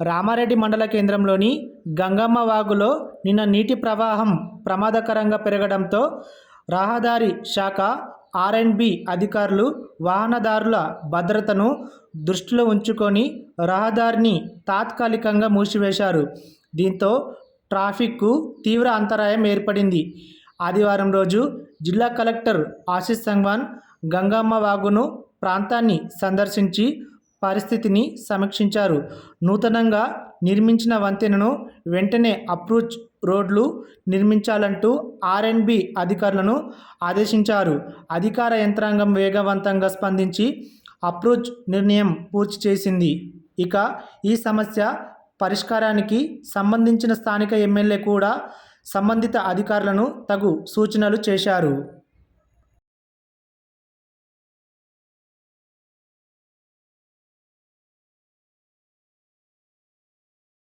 రామారెడ్డి మండల కేంద్రంలోని గంగమ్మ వాగులో నిన్న నీటి ప్రవాహం ప్రమాదకరంగా పెరగడంతో రహదారి శాఖ ఆర్ఎండ్బి అధికారులు వాహనదారుల భద్రతను దృష్టిలో ఉంచుకొని రహదారిని తాత్కాలికంగా మూసివేశారు. దీంతో ట్రాఫిక్కు తీవ్ర అంతరాయం ఏర్పడింది. ఆదివారం రోజు జిల్లా కలెక్టర్ ఆశీష్ సంగ్వాన్ గంగమ్మ వాగును ప్రాంతాన్ని సందర్శించి పరిస్థితిని సమీక్షించారు. నూతనంగా నిర్మించిన వంతెనను వెంటనే అప్రోచ్ రోడ్లు నిర్మించాలంటూ ఆర్ఎన్బి అధికారులను ఆదేశించారు. అధికార యంత్రాంగం వేగవంతంగా స్పందించి అప్రోచ్ నిర్ణయం పూర్తి చేసింది. ఇక ఈ సమస్య పరిష్కారానికి సంబంధించిన స్థానిక ఎమ్మెల్యే కూడా సంబంధిత అధికారులను తగు సూచనలు చేశారు.